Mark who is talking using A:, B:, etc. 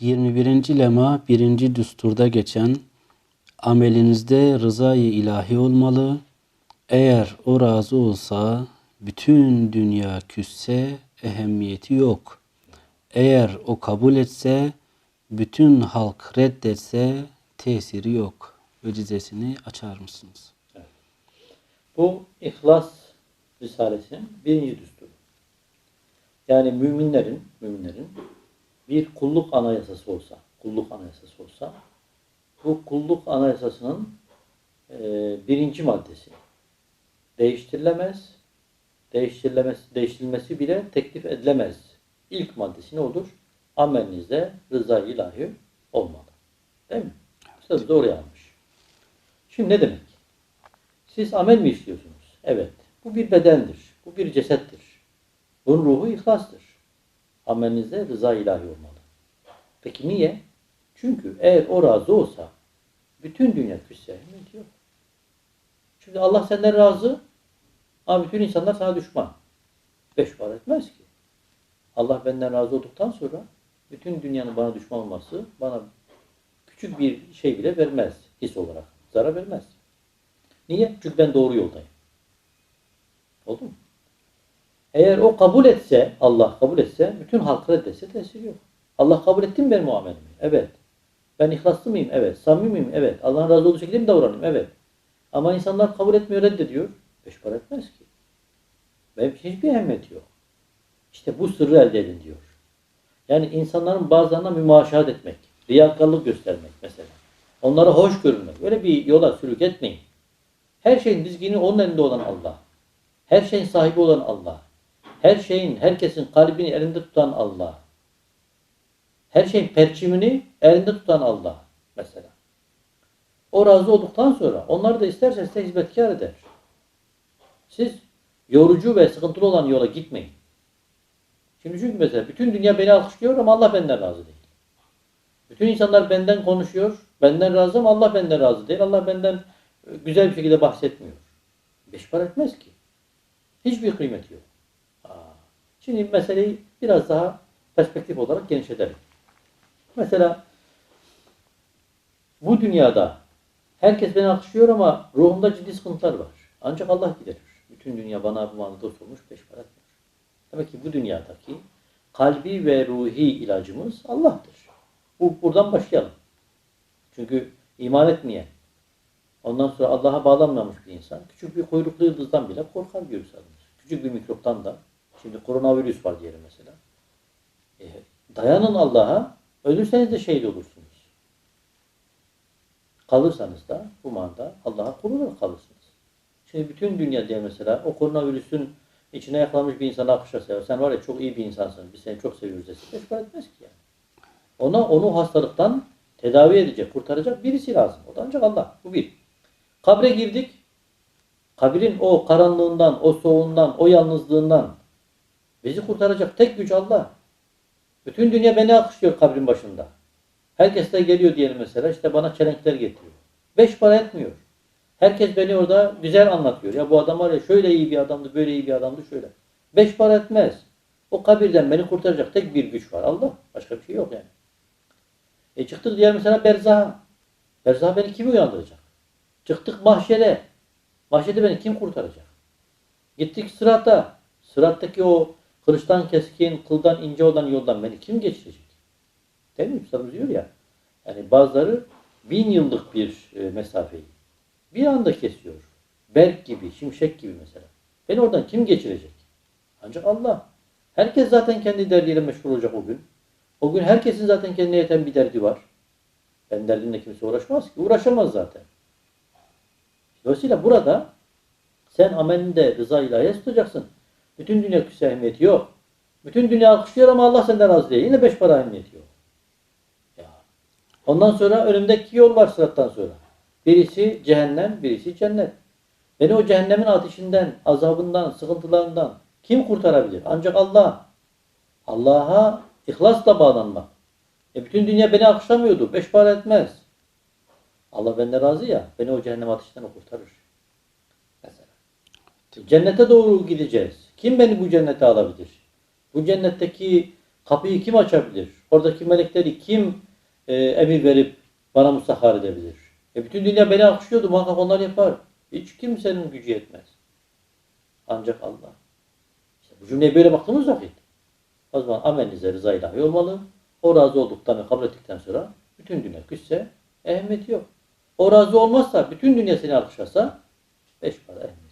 A: 21. lema 1. düsturda geçen amelinizde rızayı ilahi olmalı. Eğer o razı olsa bütün dünya küsse ehemmiyeti yok. Eğer o kabul etse bütün halk reddetse tesiri yok. Vecizesini açar mısınız?
B: Bu İhlas Risalesi'nin birinci düsturu. Yani müminlerin, müminlerin bir kulluk anayasası olsa, kulluk anayasası olsa, bu kulluk anayasasının e, birinci maddesi değiştirilemez, değiştirilemesi, değiştirilmesi bile teklif edilemez. İlk maddesi ne olur? Amelinizde rıza ilahi olmalı. Değil mi? Sözü de oraya almış. Şimdi ne demek? Siz amel mi işliyorsunuz? Evet. Bu bir bedendir. Bu bir cesettir. Bunun ruhu ihlastır. Amelinizde rıza ilahi olmalı. Peki niye? Çünkü eğer o razı olsa bütün dünya küsse ehemmiyeti yok. Çünkü Allah senden razı ama bütün insanlar sana düşman. Beş para etmez ki. Allah benden razı olduktan sonra bütün dünyanın bana düşman olması bana küçük bir şey bile vermez his olarak. Zarar vermez. Niye? Çünkü ben doğru yoldayım. Oldu mu? Eğer o kabul etse, Allah kabul etse, bütün halk reddetse tesiri yok. Allah kabul etti mi benim muamelemi? Evet. Ben ihlaslı mıyım? Evet. Samimi miyim? Evet. Allah'ın razı olduğu şekilde mi davranayım? Evet. Ama insanlar kabul etmiyor, reddediyor. Beş para etmez ki. Benim için hiçbir ehemmiyeti yok. İşte bu sırrı elde edin diyor. Yani insanların bazılarına mümaşahat etmek, riyakarlık göstermek mesela. Onlara hoş görünmek. Öyle bir yola sürük etmeyin. Her şeyin dizgini onun elinde olan Allah. Her şeyin sahibi olan Allah. Her şeyin, herkesin kalbini elinde tutan Allah. Her şeyin perçimini elinde tutan Allah mesela. O razı olduktan sonra onlar da isterse size hizmetkar eder. Siz yorucu ve sıkıntılı olan yola gitmeyin. Şimdi çünkü mesela bütün dünya beni alkışlıyor ama Allah benden razı değil. Bütün insanlar benden konuşuyor, benden razı ama Allah benden razı değil. Allah benden güzel bir şekilde bahsetmiyor. Beş para etmez ki. Hiçbir kıymeti yok. Şimdi meseleyi biraz daha perspektif olarak genişletelim. Mesela bu dünyada herkes beni alkışlıyor ama ruhumda ciddi sıkıntılar var. Ancak Allah giderir. Bütün dünya bana bu manada dost olmuş beş para etmiyor. Demek ki bu dünyadaki kalbi ve ruhi ilacımız Allah'tır. Bu, buradan başlayalım. Çünkü iman etmeyen, ondan sonra Allah'a bağlanmamış bir insan, küçük bir kuyruklu yıldızdan bile korkar alınır. Küçük bir mikroptan da, şimdi koronavirüs var diyelim mesela. E, dayanın Allah'a, ölürseniz de şehit olursunuz. Kalırsanız da bu manada Allah'a kul kalırsınız. Şimdi bütün dünya diye mesela o koronavirüsün içine yakalanmış bir insana alkışlasa, sen var ya çok iyi bir insansın, biz seni çok seviyoruz desin, para etmez ki yani. Ona onu hastalıktan tedavi edecek, kurtaracak birisi lazım. O da ancak Allah. Bu bir. Kabre girdik. Kabirin o karanlığından, o soğuğundan, o yalnızlığından bizi kurtaracak tek güç Allah. Bütün dünya beni alkışlıyor kabrin başında. Herkes de geliyor diyelim mesela işte bana çelenkler getiriyor. Beş para etmiyor. Herkes beni orada güzel anlatıyor. Ya bu adam var ya şöyle iyi bir adamdı, böyle iyi bir adamdı, şöyle. Beş para etmez. O kabirden beni kurtaracak tek bir güç var. Allah. Başka bir şey yok yani. E çıktık diğer mesela berzaha. Berzaha beni kim uyandıracak? Çıktık mahşere. Mahşede beni kim kurtaracak? Gittik sırata. Sırattaki o kılıçtan keskin, kıldan ince olan yoldan beni kim geçirecek? Değil mi? Üstadımız diyor ya. Yani bazıları bin yıllık bir e, mesafeyi bir anda kesiyor. Berk gibi, şimşek gibi mesela. Beni oradan kim geçirecek? Ancak Allah. Herkes zaten kendi derdiyle meşgul olacak o gün. O gün herkesin zaten kendine yeten bir derdi var. Ben derdimle kimse uğraşmaz ki. Uğraşamaz zaten. Dolayısıyla burada sen amelinde rıza ilahiye tutacaksın. Bütün dünya küsse ehemmiyeti yok. Bütün dünya alkışlıyor ama Allah senden razı değil. Yine beş para ehemmiyeti yok. Ya. Ondan sonra önümdeki yol var sırattan sonra. Birisi cehennem, birisi cennet. Beni o cehennemin ateşinden, azabından, sıkıntılarından kim kurtarabilir? Ancak Allah. Allah'a ihlasla bağlanmak. E bütün dünya beni alkışlamıyordu. Beş para etmez. Allah benden razı ya. Beni o cehennem ateşinden o kurtarır. Mesela. Cennete doğru gideceğiz. Kim beni bu cennete alabilir? Bu cennetteki Kapıyı kim açabilir? Oradaki melekleri kim e, emir verip bana musahhar edebilir? E bütün dünya beni alkışlıyordu. Muhakkak onlar yapar. Hiç kimsenin gücü yetmez. Ancak Allah. İşte bu cümleye böyle baktığımız vakit o zaman amelinize rıza ilahi olmalı. O razı olduktan ve kabul ettikten sonra bütün dünya küsse ehemmiyeti yok. O razı olmazsa bütün dünya seni alkışlasa beş para ehemmiyeti.